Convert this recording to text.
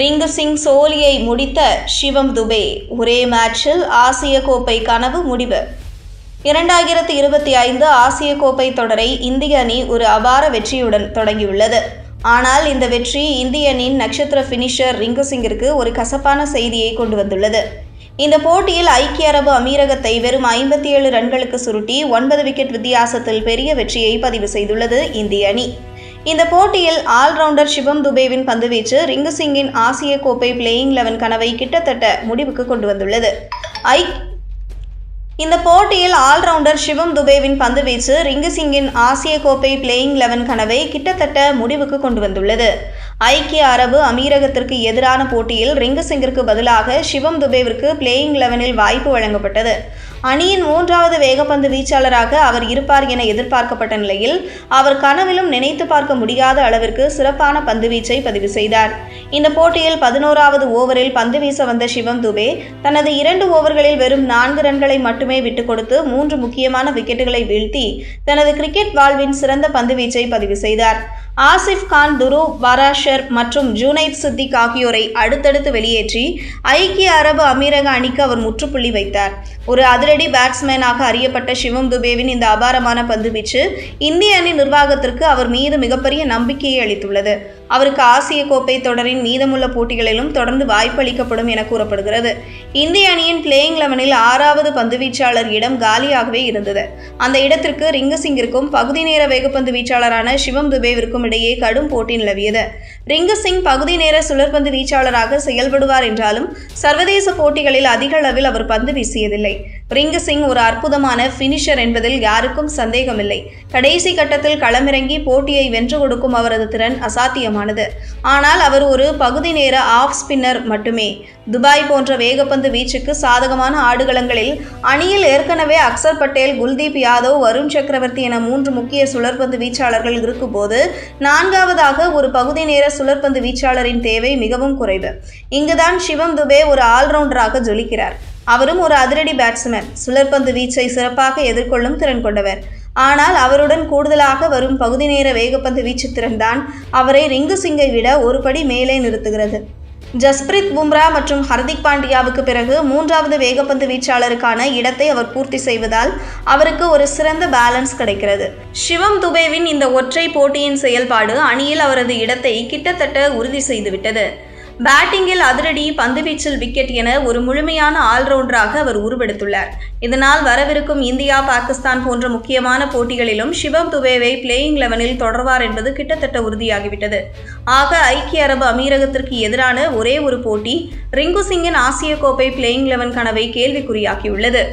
ரிங்கு சிங் சோலியை முடித்த சிவம் துபே. ஒரே மேட்சில் ஆசிய கோப்பை கனவு முடிவு. இரண்டாயிரத்தி இருபத்தி ஐந்து ஆசிய கோப்பை தொடரை இந்திய அணி ஒரு அபார வெற்றியுடன் தொடங்கியுள்ளது. ஆனால் இந்த வெற்றி இந்திய அணியின் நட்சத்திர ஃபினிஷர் ரிங்கு சிங்கிற்கு ஒரு கசப்பான செய்தியை கொண்டு வந்துள்ளது. இந்த போட்டியில் ஐக்கிய அரபு அமீரகத்தை வெறும் ஐம்பத்தி ஏழு ரன்களுக்கு சுருட்டி ஒன்பது விக்கெட் வித்தியாசத்தில் பெரிய வெற்றியை பதிவு செய்துள்ளது இந்திய அணி. இந்த போட்டியில் ஆல்ரவுண்டர் சிவம் துபேவின் பந்துவீச்சு ரிங்கு சிங்கின் ஆசிய கோப்பை பிளேயிங் லெவன் கனவை கிட்டத்தட்ட முடிவுக்கு கொண்டு வந்துள்ளது. ஐ இந்த போட்டியில் ஆல்ரவுண்டர் சிவம் துபேவின் பந்துவீச்சு ரிங்கு சிங்கின் ஆசிய கோப்பை பிளேயிங் லெவன் கனவை கிட்டத்தட்ட முடிவுக்கு கொண்டு வந்துள்ளது. ஐக்கிய அரபு அமீரகத்திற்கு எதிரான போட்டியில் ரிங்கு சிங்கிற்கு பதிலாக சிவம் துபேவிற்கு பிளேயிங் லெவனில் வாய்ப்பு வழங்கப்பட்டது. அணியின் மூன்றாவது வேகப்பந்து வீச்சாளராக அவர் இருப்பார் என எதிர்பார்க்கப்பட்ட நிலையில் அவர் கனவிலும் நினைத்து பார்க்க முடியாத அளவிற்கு சிறப்பான பந்து வீச்சை பதிவு செய்தார். இந்த போட்டியில் பதினோராவது ஓவரில் பந்து வீச வந்த சிவம் துபே தனது இரண்டு ஓவர்களில் வெறும் நான்கு ரன்களை மட்டுமே விட்டுக் கொடுத்து மூன்று முக்கியமான விக்கெட்டுகளை வீழ்த்தி தனது கிரிக்கெட் வாழ்வின் சிறந்த பந்து வீச்சை பதிவு செய்தார். ஆசிஃப் கான் துரு வாராஷர் மற்றும் ஜூனைத் சித்திக் ஆகியோரை அடுத்தடுத்து வெளியேற்றி ஐக்கிய அரபு அமீரக அணிக்கு அவர் முற்றுப்புள்ளி வைத்தார். ஒரு அதிரடி பேட்ஸ்மேனாக அறியப்பட்ட சிவம் துபேவின் இந்த அபாரமான பந்துவீச்சு இந்திய அணி நிர்வாகத்திற்கு அவர் மீது மிகப்பெரிய நம்பிக்கையை அளித்துள்ளது. அவருக்கு ஆசிய கோப்பை தொடரின் மீதமுள்ள போட்டிகளிலும் தொடர்ந்து வாய்ப்பு அளிக்கப்படும் என கூறப்படுகிறது. இந்திய அணியின் பிளேயிங் லெவனில் ஆறாவது பந்துவீச்சாளர் இடம் காலியாகவே இருந்தது. அந்த இடத்திற்கு ரிங்குசிங்கிற்கும் பகுதி நேர வேகப்பந்து வீச்சாளரான சிவம் துபேவிற்கும் இடையே கடும் போட்டி நிலவியது. ரிங்குசிங் பகுதி நேர சுழற்பந்து வீச்சாளராக செயல்படுவார் என்றாலும் சர்வதேச போட்டிகளில் அதிக அளவில் அவர் பந்து வீசியதில்லை. ரிங்கு சிங் ஒரு அற்புதமான ஃபினிஷர் என்பதில் யாருக்கும் சந்தேகமில்லை. கடைசி கட்டத்தில் களமிறங்கி போட்டியை வென்று கொடுக்கும் அவரது திறன் அசாத்தியமானது. ஆனால் அவர் ஒரு பகுதி நேர ஆஃப் ஸ்பின்னர் மட்டுமே. துபாய் போன்ற வேகப்பந்து வீச்சுக்கு சாதகமான ஆடுகளங்களில் அணியில் ஏற்கனவே அக்சர் பட்டேல் குல்தீப் யாதவ் வருண் சக்கரவர்த்தி என மூன்று முக்கிய சுழற்பந்து வீச்சாளர்கள் இருக்கும்போது நான்காவதாக ஒரு பகுதி நேர சுழற்பந்து வீச்சாளரின் தேவை மிகவும் குறைவு. இங்குதான் சிவம் துபே ஒரு ஆல்ரவுண்டராக ஜொலிக்கிறார். அவரும் ஒரு அதிரடி பேட்ஸ்மேன் சுழற்பந்து வீச்சை சிறப்பாக எதிர்கொள்ளும் திறன் கொண்டவர். ஆனால் அவருடன் கூடுதலாக வரும் பகுதி நேர வேகப்பந்து வீச்சு திறன்தான் அவரை ரிங்கு சிங்கை விட ஒரு படி மேலே நிறுத்துகிறது. ஜஸ்பிரித் பும்ரா மற்றும் ஹர்திக் பாண்டியாவுக்கு பிறகு மூன்றாவது வேகப்பந்து வீச்சாளருக்கான இடத்தை அவர் பூர்த்தி செய்வதால் அவருக்கு ஒரு சிறந்த பேலன்ஸ் கிடைக்கிறது. சிவம் துபேவின் இந்த ஒற்றை போட்டியின் செயல்பாடு அணியில் அவரது இடத்தை கிட்டத்தட்ட உறுதி செய்துவிட்டது. பேட்டிங்கில் அதிரடி பந்துவீச்சில் விக்கெட் என ஒரு முழுமையான ஆல்ரவுண்டராக அவர் உருவெடுத்துள்ளார். இதனால் வரவிருக்கும் இந்தியா பாகிஸ்தான் போன்ற முக்கியமான போட்டிகளிலும் சிவம் துபேவை பிளேயிங் லெவனில் தொடர்வார் என்பது கிட்டத்தட்ட உறுதியாகிவிட்டது. ஆக ஐக்கிய அரபு அமீரகத்திற்கு எதிரான ஒரே ஒரு போட்டி ரிங்கு சிங்கின் ஆசிய கோப்பை பிளேயிங் லெவன் கனவை கேள்விக்குறியாக்கியுள்ளது.